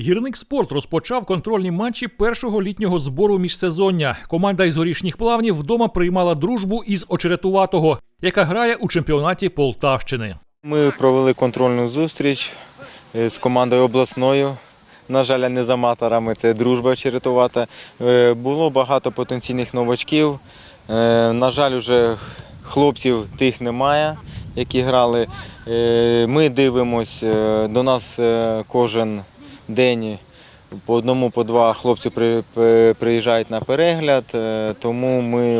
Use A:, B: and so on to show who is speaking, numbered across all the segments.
A: Гірник спорт розпочав контрольні матчі першого літнього збору міжсезоння. Команда із горішніх плавнів вдома приймала дружбу із очеретуватого, яка грає у чемпіонаті Полтавщини.
B: Ми провели контрольну зустріч е, з командою обласною. На жаль, не з аматорами, це дружба черетувата. Е, Було багато потенційних новачків. Е, На жаль, уже хлопців тих немає, які грали. Ми дивимося, до нас кожен день по одному, по два хлопці при- при- приїжджають на перегляд, е, тому ми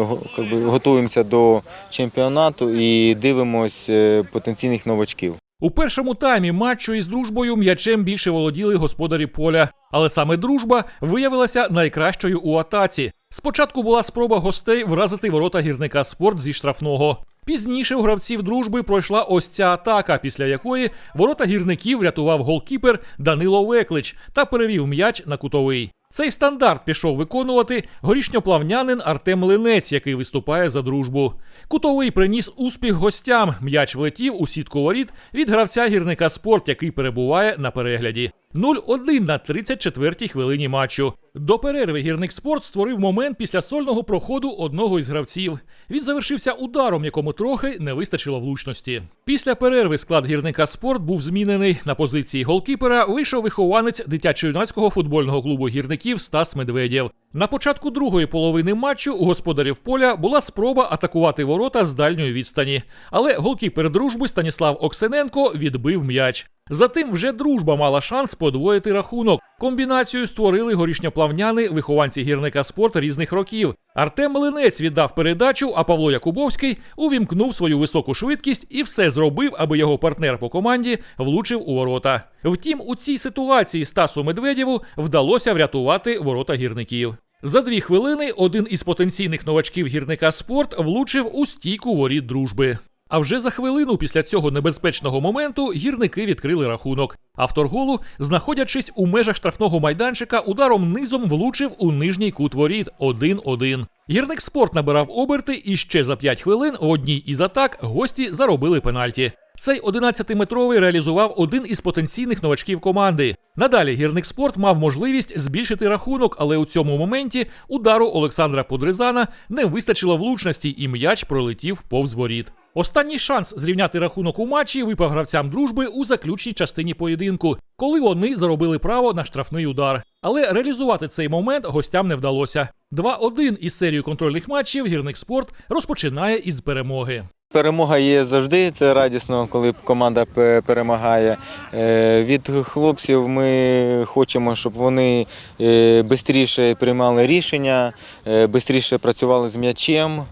B: готуємося до чемпіонату і дивимося е, потенційних новачків.
A: У першому таймі матчу із дружбою м'ячем більше володіли господарі поля, але саме дружба виявилася найкращою у атаці. Спочатку була спроба гостей вразити ворота гірника спорт зі штрафного. Пізніше у гравців дружби пройшла ось ця атака, після якої ворота гірників врятував голкіпер Данило Веклич та перевів м'яч на кутовий. Цей стандарт пішов виконувати горішньоплавнянин Артем Линець, який виступає за дружбу. Кутовий приніс успіх гостям. М'яч влетів у сітку воріт від гравця гірника спорт, який перебуває на перегляді. 0-1 на 34-й хвилині матчу. До перерви гірник спорт створив момент після сольного проходу одного із гравців. Він завершився ударом, якому трохи не вистачило влучності. Після перерви склад гірника спорт був змінений. На позиції голкіпера вийшов вихованець дитячо-юнацького футбольного клубу гірників Стас Медведєв. На початку другої половини матчу у господарів поля була спроба атакувати ворота з дальньої відстані. Але голкіпер дружби Станіслав Оксененко відбив м'яч. Затим вже дружба мала шанс подвоїти рахунок. Комбінацію створили горішньоплавняни, вихованці гірника спорт різних років. Артем Млинець віддав передачу, а Павло Якубовський увімкнув свою високу швидкість і все зробив, аби його партнер по команді влучив у ворота. Втім, у цій ситуації Стасу Медведєву вдалося врятувати ворота гірників. За дві хвилини один із потенційних новачків гірника спорт влучив у стійку воріт дружби. А вже за хвилину після цього небезпечного моменту гірники відкрили рахунок. Автор голу, знаходячись у межах штрафного майданчика, ударом низом влучив у нижній кут воріт 1-1. Гірник спорт набирав оберти, і ще за 5 хвилин в одній із атак гості заробили пенальті. Цей 11-метровий реалізував один із потенційних новачків команди. Надалі гірник спорт мав можливість збільшити рахунок, але у цьому моменті удару Олександра Подризана не вистачило влучності, і м'яч пролетів повз воріт. Останній шанс зрівняти рахунок у матчі випав гравцям дружби у заключній частині поєдинку, коли вони заробили право на штрафний удар. Але реалізувати цей момент гостям не вдалося. 2-1 із серією контрольних матчів гірник спорт розпочинає із перемоги.
B: Перемога є завжди. Це радісно, коли команда перемагає. Е, Від хлопців ми хочемо, щоб вони швидше приймали рішення, швидше працювали з м'ячем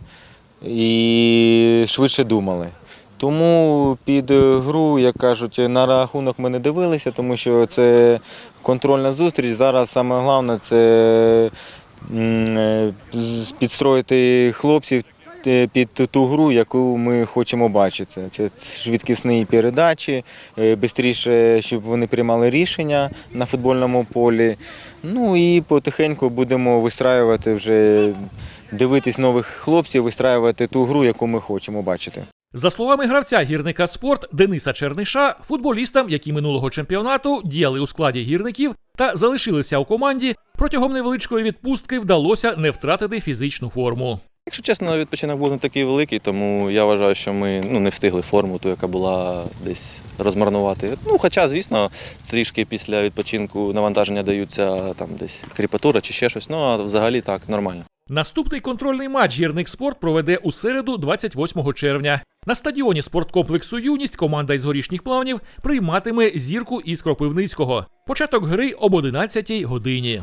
B: і швидше думали. Тому під гру, як кажуть, на рахунок ми не дивилися, тому що це контрольна зустріч. Зараз саме головне це е, підстроїти хлопців е, під ту гру, яку ми хочемо бачити. Це швидкісні передачі, швидше, щоб вони приймали рішення на футбольному полі. Ну і потихеньку будемо вистраювати вже, дивитись нових хлопців, вистраювати ту гру, яку ми хочемо бачити.
A: За словами гравця гірника спорт Дениса Черниша, футболістам, які минулого чемпіонату діяли у складі гірників та залишилися у команді, протягом невеличкої відпустки вдалося не втратити фізичну форму.
C: Якщо чесно, відпочинок був не такий великий, тому я вважаю, що ми ну, не встигли форму, ту, яка була десь розмарнувати. Ну, хоча, звісно, трішки після відпочинку навантаження даються там десь кріпатура чи ще щось. Ну а взагалі так, нормально.
A: Наступний контрольний матч гірник спорт проведе у середу, 28 червня. На стадіоні спорткомплексу Юність команда із горішніх плавнів прийматиме зірку із Кропивницького. Початок гри об 11 годині.